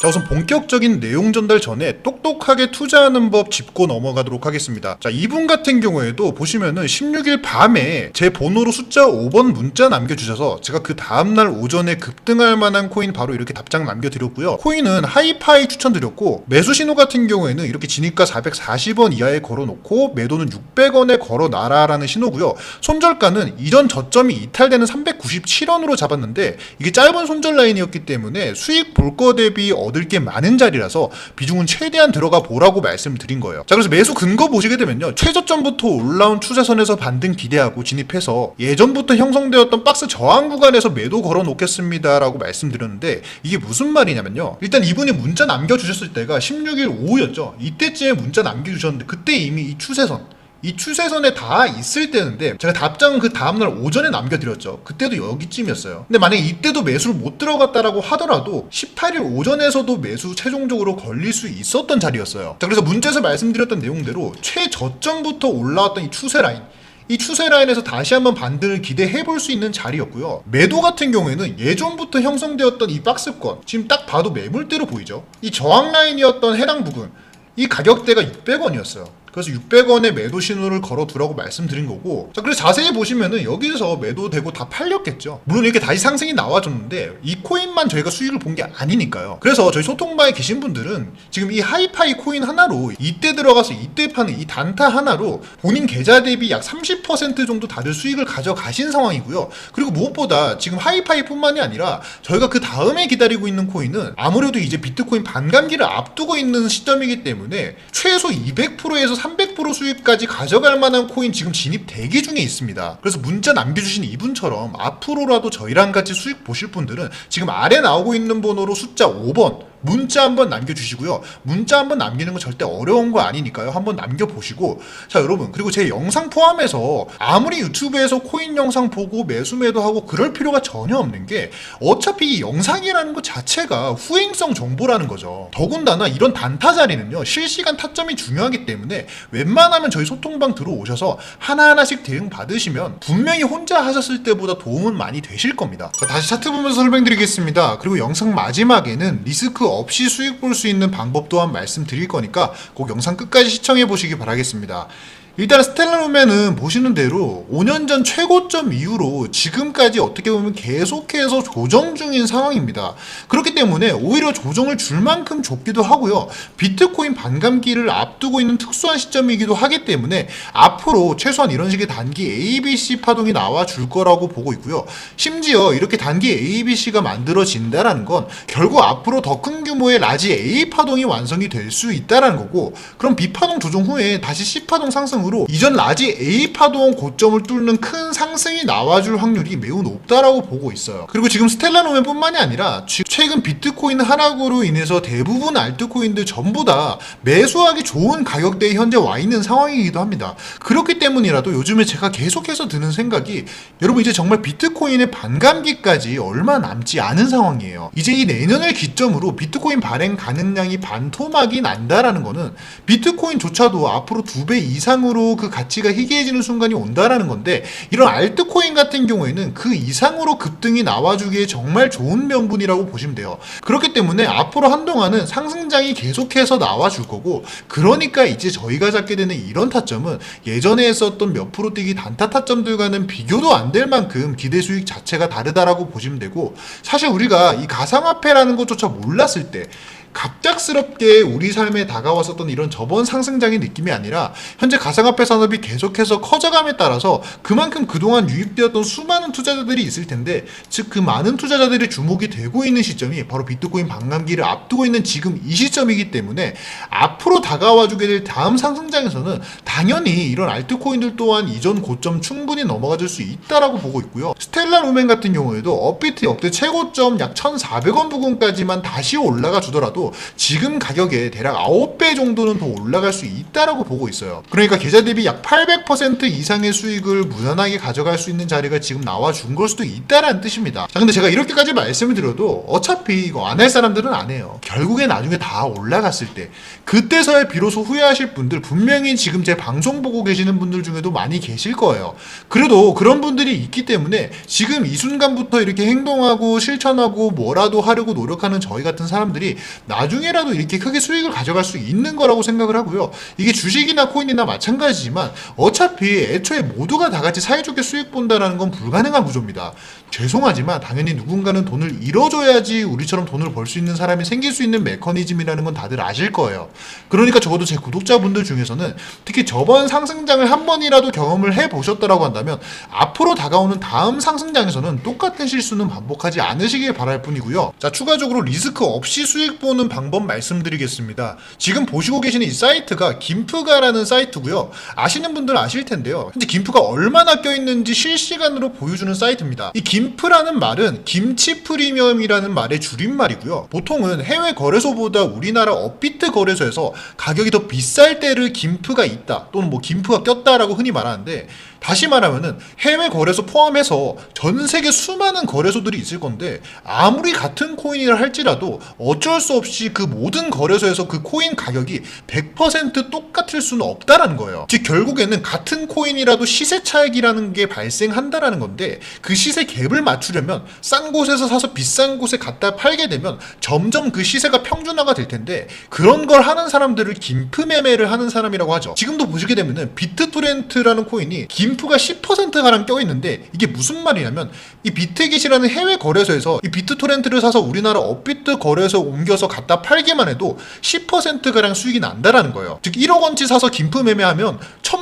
자 우선 본격적인 내용 전달 전에 똑똑하게 투자하는 법 짚고 넘어가도록 하겠습니다. 자 이분 같은 경우에도 보시면은 16일 밤에 제 번호로 숫자 5번 문자 남겨주셔서 제가 그 다음날 오전에 급등할 만한 코인 바로 이렇게 답장 남겨드렸고요. 코인은 하이파이 추천드렸고 매수 신호 같은 경우에는 이렇게 진입가 440원 이하에 걸어놓고 매도는 600원에 걸어놔라라는 신호고요. 손절가는 이전 저점이 이탈되는 397원으로 잡았는데 이게 짧은 손절 라인이었기 때문에 수익 볼 거 대비 얻을 게 많은 자리라서 비중은 최대한 들어가 보라고 말씀드린 거예요. 자 그래서 매수 근거 보시게 되면요. 최저점부터 올라온 추세선에서 반등 기대하고 진입해서 예전부터 형성되었던 박스 저항 구간에서 매도 걸어 놓겠습니다라고 말씀드렸는데 이게 무슨 말이냐면요. 일단 이분이 문자 남겨주셨을 때가 16일 오후였죠. 이때쯤에 문자 남겨주셨는데 그때 이미 이 추세선 이 추세선에 다 있을 때인데 제가 답장은 그 다음날 오전에 남겨드렸죠. 그때도 여기쯤이었어요. 근데 만약에 이때도 매수를 못 들어갔다라고 하더라도 18일 오전에서도 매수 최종적으로 걸릴 수 있었던 자리였어요. 자 그래서 문제에서 말씀드렸던 내용대로 최저점부터 올라왔던 이 추세 라인 이 추세 라인에서 다시 한번 반등을 기대해 볼 수 있는 자리였고요. 매도 같은 경우에는 예전부터 형성되었던 이 박스권, 지금 딱 봐도 매물대로 보이죠? 이 저항 라인이었던 해당 부분, 이 가격대가 600원이었어요. 그래서 600원에 매도 신호를 걸어두라고 말씀드린 거고 자 그래서 자세히 보시면은 여기서 매도되고 다 팔렸겠죠. 물론 이렇게 다시 상승이 나와줬는데 이 코인만 저희가 수익을 본 게 아니니까요. 그래서 저희 소통방에 계신 분들은 지금 이 하이파이 코인 하나로 이때 들어가서 이때 파는 이 단타 하나로 본인 계좌 대비 약 30% 정도 다들 수익을 가져가신 상황이고요. 그리고 무엇보다 지금 하이파이뿐만이 아니라 저희가 그 다음에 기다리고 있는 코인은 아무래도 이제 비트코인 반감기를 앞두고 있는 시점이기 때문에 최소 200%에서 300% 수익까지 가져갈 만한 코인 지금 진입 대기 중에 있습니다. 그래서 문자 남겨주신 이분처럼 앞으로라도 저희랑 같이 수익 보실 분들은 지금 아래 나오고 있는 번호로 숫자 5번 문자 한번 남겨주시고요. 문자 한번 남기는 건 절대 어려운 거 아니니까요. 한번 남겨보시고. 자, 여러분. 그리고 제 영상 포함해서 아무리 유튜브에서 코인 영상 보고 매수 매도 하고 그럴 필요가 전혀 없는 게 어차피 이 영상이라는 것 자체가 후행성 정보라는 거죠. 더군다나 이런 단타 자리는요. 실시간 타점이 중요하기 때문에 웬만하면 저희 소통방 들어오셔서 하나하나씩 대응 받으시면 분명히 혼자 하셨을 때보다 도움은 많이 되실 겁니다. 자, 다시 차트 보면서 설명드리겠습니다. 그리고 영상 마지막에는 리스크 없이 수익 볼 수 있는 방법 또한 말씀드릴 거니까 꼭 영상 끝까지 시청해 보시기 바라겠습니다. 일단 스텔라룸에는 보시는 대로 5년 전 최고점 이후로 지금까지 어떻게 보면 계속해서 조정 중인 상황입니다. 그렇기 때문에 오히려 조정을 줄 만큼 좁기도 하고요. 비트코인 반감기를 앞두고 있는 특수한 시점이기도 하기 때문에 앞으로 최소한 이런 식의 단기 ABC 파동이 나와 줄 거라고 보고 있고요. 심지어 이렇게 단기 ABC가 만들어진다라는 건 결국 앞으로 더 큰 규모의 라지 A 파동이 완성이 될 수 있다라는 거고 그럼 B 파동 조정 후에 다시 C 파동 상승 으로 이전 라지 A 파동 고점을 뚫는 큰 상승이 나와줄 확률이 매우 높다라고 보고 있어요. 그리고 지금 스텔라 노멘뿐만이 아니라 지- 최근 비트코인 하락으로 인해서 대부분 알트코인들 전부 다 매수하기 좋은 가격대에 현재 와 있는 상황이기도 합니다. 그렇기 때문이라도 요즘에 제가 계속해서 드는 생각이 여러분 이제 정말 비트코인의 반감기까지 얼마 남지 않은 상황이에요. 이제 이 내년을 기점으로 비트코인 발행 가능량이 반토막이 난다라는 거는 비트코인조차도 앞으로 두 배 이상으로 그 가치가 희귀해지는 순간이 온다라는 건데 이런 알트코인 같은 경우에는 그 이상으로 급등이 나와주기에 정말 좋은 명분이라고 보시면 돼요. 그렇기 때문에 앞으로 한동안은 상승장이 계속해서 나와줄 거고 그러니까 이제 저희가 잡게 되는 이런 타점은 예전에 했었던 몇 프로 뛰기 단타 타점들과는 비교도 안 될 만큼 기대 수익 자체가 다르다라고 보시면 되고 사실 우리가 이 가상화폐라는 것조차 몰랐을 때 갑작스럽게 우리 삶에 다가왔었던 이런 저번 상승장의 느낌이 아니라 현재 가상화폐 산업이 계속해서 커져감에 따라서 그만큼 그동안 유입되었던 수많은 투자자들이 있을 텐데 즉 그 많은 투자자들이 주목이 되고 있는 시점이 바로 비트코인 반감기를 앞두고 있는 지금 이 시점이기 때문에 앞으로 다가와주게 될 다음 상승장에서는 당연히 이런 알트코인들 또한 이전 고점 충분히 넘어가 줄수 있다라고 보고 있고요. 스텔라 루멘 같은 경우에도 업비트 역대 최고점 약 1,400원 부근까지만 다시 올라가 주더라도 지금 가격에 대략 9배 정도는 더 올라갈 수 있다라고 보고 있어요. 그러니까 계좌 대비 약 800% 이상의 수익을 무난하게 가져갈 수 있는 자리가 지금 나와 준 걸 수도 있다라는 뜻입니다. 자, 근데 제가 이렇게까지 말씀을 드려도 어차피 이거 안 할 사람들은 안 해요. 결국에 나중에 다 올라갔을 때 그때서야 비로소 후회하실 분들 분명히 지금 제 방송 보고 계시는 분들 중에도 많이 계실 거예요. 그래도 그런 분들이 있기 때문에 지금 이 순간부터 이렇게 행동하고 실천하고 뭐라도 하려고 노력하는 저희 같은 사람들이 나중에라도 이렇게 크게 수익을 가져갈 수 있는 거라고 생각을 하고요. 이게 주식이나 코인이나 마찬가지지만 어차피 애초에 모두가 다 같이 사이좋게 수익 본다라는 건 불가능한 구조입니다. 죄송하지만 당연히 누군가는 돈을 잃어줘야지 우리처럼 돈을 벌 수 있는 사람이 생길 수 있는 메커니즘이라는 건 다들 아실 거예요. 그러니까 적어도 제 구독자분들 중에서는 특히 저번 상승장을 한 번이라도 경험을 해 보셨다라고 한다면 앞으로 다가오는 다음 상승장에서는 똑같은 실수는 반복하지 않으시길 바랄 뿐이고요. 자, 추가적으로 리스크 없이 수익 보는 방법 말씀드리겠습니다. 지금 보시고 계시는 이 사이트가 김프가라는 사이트고요. 아시는 분들 아실 텐데요. 현재 김프가 얼마나 껴있는지 실시간으로 보여주는 사이트입니다. 이 김프라는 말은 김치 프리미엄이라는 말의 줄임말이고요. 보통은 해외 거래소보다 우리나라 업비트 거래소에서 가격이 더 비쌀 때를 김프가 있다 또는 뭐 김프가 꼈다라고 흔히 말하는데 다시 말하면은 해외 거래소 포함해서 전 세계 수많은 거래소들이 있을 건데 아무리 같은 코인이라 할지라도 어쩔 수 없이 그 모든 거래소에서 그 코인 가격이 100% 똑같을 수는 없다라는 거예요. 즉 결국에는 같은 코인이라도 시세 차익이라는 게 발생한다라는 건데 그 시세 갭을 맞추려면 싼 곳에서 사서 비싼 곳에 갖다 팔게 되면 점점 그 시세가 평준화가 될 텐데 그런 걸 하는 사람들을 김프 매매를 하는 사람이라고 하죠. 지금도 보시게 되면은 비트토렌트라는 코인이 김프가 10%가량 껴 있는데 이게 무슨 말이냐면 이 비트깃이라는 해외 거래소에서 이 비트토렌트를 사서 우리나라 업비트 거래소 옮겨서 갖다 팔기만 해도 10%가량 수익이 난다라는 거예요. 즉 1억 원치 사서 김프 매매하면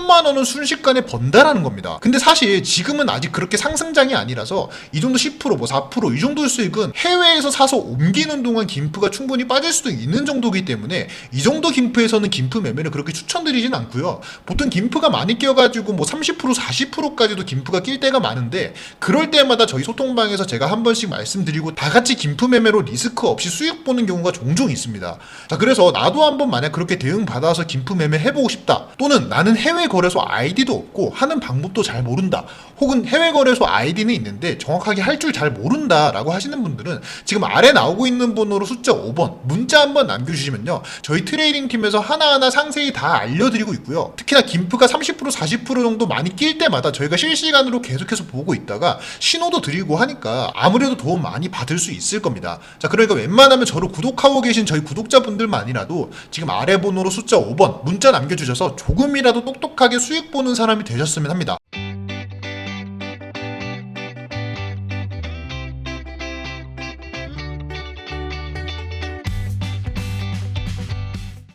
천만 원은 순식간에 번다라는 겁니다. 근데 사실 지금은 아직 그렇게 상승장이 아니라서 이 정도 10%뭐 4%이 정도의 수익은 해외에서 사서 옮기는 동안 김프가 충분히 빠질 수도 있는 정도이기 때문에 이 정도 김프에서는 김프 매매를 그렇게 추천드리진 않고요. 보통 김프가 많이 껴가지고 뭐 30% 40%까지도 김프가 낄 때가 많은데 그럴 때마다 저희 소통방에서 제가 한 번씩 말씀드리고 다 같이 김프 매매로 리스크 없이 수익 보는 경우가 종종 있습니다. 자 그래서 나도 한번 만약 그렇게 대응 받아서 김프 매매 해보고 싶다 또는 나는 해외 거 래소 아이디도 없고 하는 방법도 잘 모른다. 혹은 해외 거래소 아이디는 있는데 정확하게 할 줄 잘 모른다라고 하시는 분들은 지금 아래 나오고 있는 번호로 숫자 5번 문자 한번 남겨주시면요. 저희 트레이딩 팀에서 하나하나 상세히 다 알려드리고 있고요. 특히나 김프가 30% 40% 정도 많이 낄 때마다 저희가 실시간으로 계속해서 보고 있다가 신호도 드리고 하니까 아무래도 도움 많이 받을 수 있을 겁니다. 자 그러니까 웬만하면 저를 구독하고 계신 저희 구독자분들만이라도 지금 아래 번호로 숫자 5번 문자 남겨주셔서 조금이라도 똑똑 수익 보는 사람이 되셨으면 합니다.